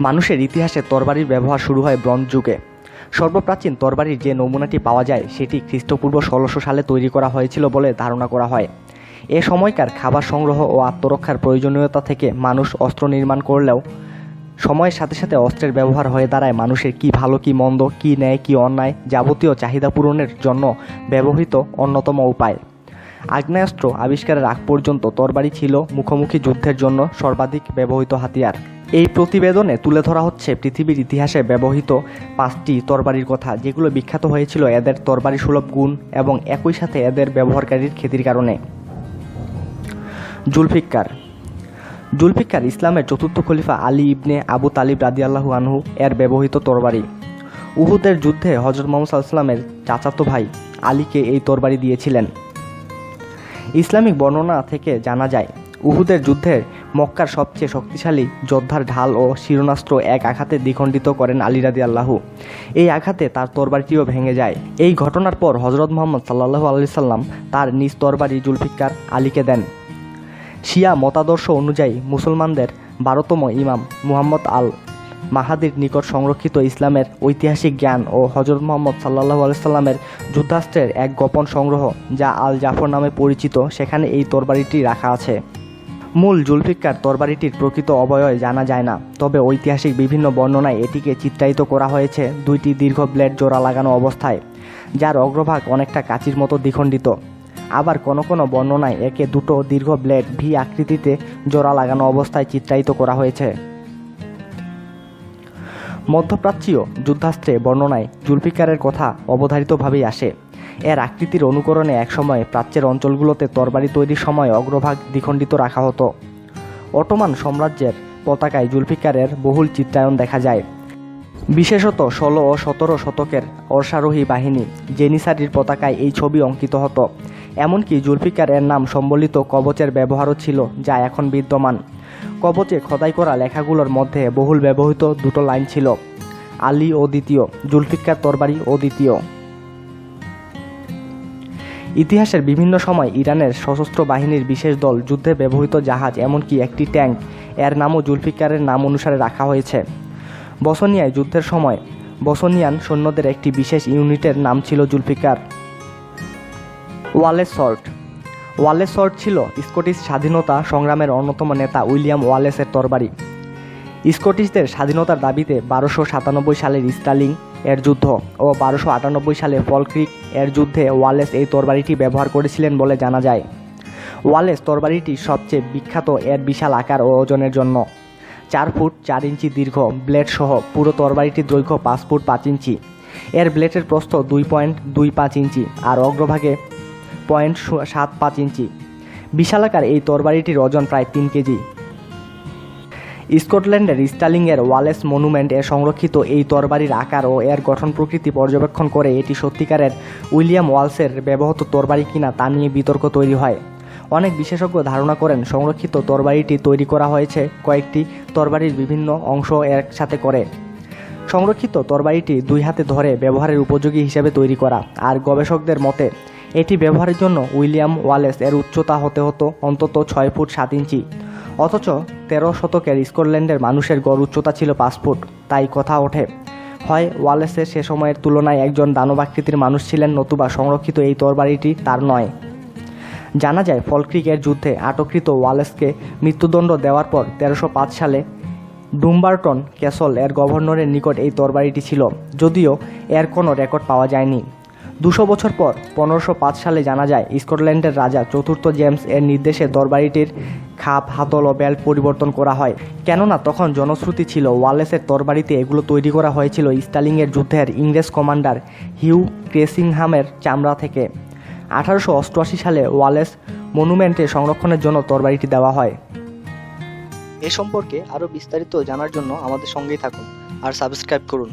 মানুষের ইতিহাসে তরবারির ব্যবহার শুরু হয় ব্রঞ্জ যুগে। সর্বপ্রাচীন তরবারির যে নমুনাটি পাওয়া যায়, সেটি খ্রিস্টপূর্ব ষোলোশো সালে তৈরি করা হয়েছিল বলে ধারণা করা হয়। এ সময়কার খাবার সংগ্রহ ও আত্মরক্ষার প্রয়োজনীয়তা থেকে মানুষ অস্ত্র নির্মাণ করলেও সময়ের সাথে সাথে অস্ত্রের ব্যবহার হয়ে দাঁড়ায় মানুষের কি ভালো, কি মন্দ, কি ন্যায়, কি অন্যায় যাবতীয় চাহিদা পূরণের জন্য ব্যবহৃত অন্যতম উপায়। আগ্নেয়াস্ত্র আবিষ্কারের আগ পর্যন্ত তরবারি ছিল মুখোমুখি যুদ্ধের জন্য সর্বাধিক ব্যবহৃত হাতিয়ার। এই প্রতিবেদনে তুলে ধরা হচ্ছে পৃথিবীর ইতিহাসে ব্যবহৃত পাঁচটি তরবারির কথা, যেগুলো বিখ্যাত হয়েছিল এদের তরবারি সুলভ গুণ এবং একই সাথে এদের ব্যবহারকারীর খ্যাতির কারণে। জুলফিকার জুলফিকার ইসলামের চতুর্থ খলিফা আলী ইবনে আবু তালিব রাদিয়াল্লাহু আনহু এর ব্যবহৃত তরবারি। উহুদের যুদ্ধে হজরত মোহাম্মদ সাল্লামের চাচাতো ভাই আলীকে এই তরবারি দিয়েছিলেন। ইসলামিক বর্ণনা থেকে জানা যায়, উহুদের যুদ্ধে মক্কার সবচেয়ে শক্তিশালী যোদ্ধার ঢাল ও শিরোনাস্ত্র এক আঘাতে দ্বিখণ্ডিত করেন আলী রাদি আল্লাহু এই আঘাতে তার তরবারিটিও ভেঙে যায়। এই ঘটনার পর হজরত মোহাম্মদ সাল্লাহু আলি সাল্লাম তার নিজ তরবারি জুলফিকার আলীকে দেন। শিয়া মতাদর্শ অনুযায়ী মুসলমানদের বারোতম ইমাম মুহাম্মদ আল মাহাদির নিকট সংরক্ষিত ইসলামের ঐতিহাসিক জ্ঞান ও হজরত মোহাম্মদ সাল্লাহ আলাইসাল্লামের যুদ্ধাস্ত্রের এক গোপন সংগ্রহ যা আল জাফর নামে পরিচিত, সেখানে এই তরবারিটি রাখা আছে। মূল জুলফিকার তরবারিটির প্রকৃত অবয়য় জানা যায় না, তবে ঐতিহাসিক বিভিন্ন বর্ণনায় এটিকে চিত্রায়িত করা হয়েছে দুইটি দীর্ঘ ব্লেড জোড়া লাগানো অবস্থায়, যার অগ্রভাগ অনেকটা কাচির মতো দ্বিখণ্ডিত। আবার কোনো কোনো বর্ণনায় একে দুটো দীর্ঘ ব্লেড ভি আকৃতিতে জোড়া লাগানো অবস্থায় চিত্রায়িত করা হয়েছে। মধ্যপ্রাচ্যীয় যুদ্ধাস্ত্রে বর্ণনায় জুলফিকারের কথা অবধারিতভাবেই আসে। এর আকৃতির অনুকরণে একসময় প্রাচ্যের অঞ্চলগুলোতে তরবারি তৈরির সময় অগ্রভাগ দ্বিখণ্ডিত রাখা হতো। অটোমান সাম্রাজ্যের পতাকায় জুলফিকারের বহুল চিত্রায়ন দেখা যায়। বিশেষত ষোলো ও সতেরো শতকের অশ্বারোহী বাহিনী জেনিসারির পতাকায় এই ছবি অঙ্কিত হতো। এমনকি জুলফিকার এর নাম সম্বলিত কবচের ব্যবহারও ছিল, যা এখন বিদ্যমান। কবচে খোদাই করা লেখাগুলোর মধ্যে বহুল ব্যবহৃত দুটো লাইন ছিল, আলী ও দ্বিতীয়, জুলফিকার তরবারি ও দ্বিতীয়। ইতিহাসের বিভিন্ন সময় ইরানের সশস্ত্র বাহিনীর বিশেষ দল যুদ্ধে ব্যবহৃত জাহাজ, এমনকি একটি ট্যাঙ্ক, এর নামও জুলফিকারের নাম অনুসারে রাখা হয়েছে। বসনিয়ায় যুদ্ধের সময় বসনিয়ান সৈন্যদের একটি বিশেষ ইউনিটের নাম ছিল জুলফিকার। ওয়ালেস সল্ট ওয়ালেস সল্ট ছিল স্কটিশ স্বাধীনতা সংগ্রামের অন্যতম নেতা উইলিয়াম ওয়ালেসের তরবারি। স্কটিশদের স্বাধীনতার দাবিতে বারোশো সাতানব্বই সালের স্টার্লিং এর যুদ্ধ ও বারোশো আটানব্বই সালে ফলক্রিক এর যুদ্ধে ওয়ালেস এই তরবারিটি ব্যবহার করেছিলেন বলে জানা যায়। ওয়ালেস তরবারিটি সবচেয়ে বিখ্যাত এর বিশাল আকার ও ওজনের জন্য। চার ফুট চার ইঞ্চি দীর্ঘ ব্লেড সহ পুরো তরবারিটির দৈর্ঘ্য পাঁচ ফুট পাঁচ ইঞ্চি। এর ব্লেডের প্রস্থ দুই পয়েন্ট দুই পাঁচ ইঞ্চি আর অগ্রভাগে পয়েন্ট সাত পাঁচ ইঞ্চি। বিশালাকার এই তরবারিটির ওজন প্রায় তিন কেজি। স্কটল্যান্ডের স্টালিংয়ের ওয়ালেস মনুমেন্ট এ সংরক্ষিত এই তরবারির আকার ও এর গঠন প্রকৃতি পর্যবেক্ষণ করে এটি সত্যিকারের উইলিয়াম ওয়ালসের ব্যবহৃত তরবারি কিনা তা নিয়ে বিতর্ক তৈরি হয়। অনেক বিশেষজ্ঞ ধারণা করেন সংরক্ষিত তরবারিটি তৈরি করা হয়েছে কয়েকটি তরবারির বিভিন্ন অংশ একসাথে করে। সংরক্ষিত তরবারিটি দুই হাতে ধরে ব্যবহারের উপযোগী হিসেবে তৈরি করা। আর গবেষকদের মতে, এটি ব্যবহারের জন্য উইলিয়াম ওয়ালেস এর উচ্চতা হতে হতো অন্তত ছয় ফুট সাত ইঞ্চি। অথচ তেরো শতকের স্কটল্যান্ডের মানুষের গড় উচ্চতা ছিল পাঁচ ফুট, তাই কথা ওঠে। হয় ওয়ালেসের সে সময়ের তুলনায় একজন দানবাকৃতির মানুষ ছিলেন নতুবা সংরক্ষিত এই তরবারিটি তার নয়। জানা যায়, ফলক্রিকের যুদ্ধে আটককৃত ওয়ালেসকে মৃত্যুদণ্ড দেওয়ার পর তেরোশো সালে ডুম্বারটন ক্যাসল এর গভর্নরের নিকট এই তরবারিটি ছিল, যদিও এর কোনো রেকর্ড পাওয়া যায়নি। দুশো বছর পর পনেরোশো সালে জানা যায়, স্কটল্যান্ডের রাজা চতুর্থ জেমস এর নির্দেশে তরবারিটির খাপ, হাতল ও বেল্ট পরিবর্তন করা হয়। কেননা তখন জনশ্রুতি ছিল, ওয়ালেসের তরবারিতে এগুলো তৈরি করা হয়েছিল স্টালিংয়ের যুদ্ধের ইংরেজ কমান্ডার হিউ ক্রেসিংহামের চামড়া থেকে। আঠারোশো অষ্টআশি সালে ওয়ালেস মনুমেন্টে সংরক্ষণের জন্য তরবারিটি দেওয়া হয়। এ সম্পর্কে আরও বিস্তারিত জানার জন্য আমাদের সঙ্গেই থাকুন আর সাবস্ক্রাইব করুন।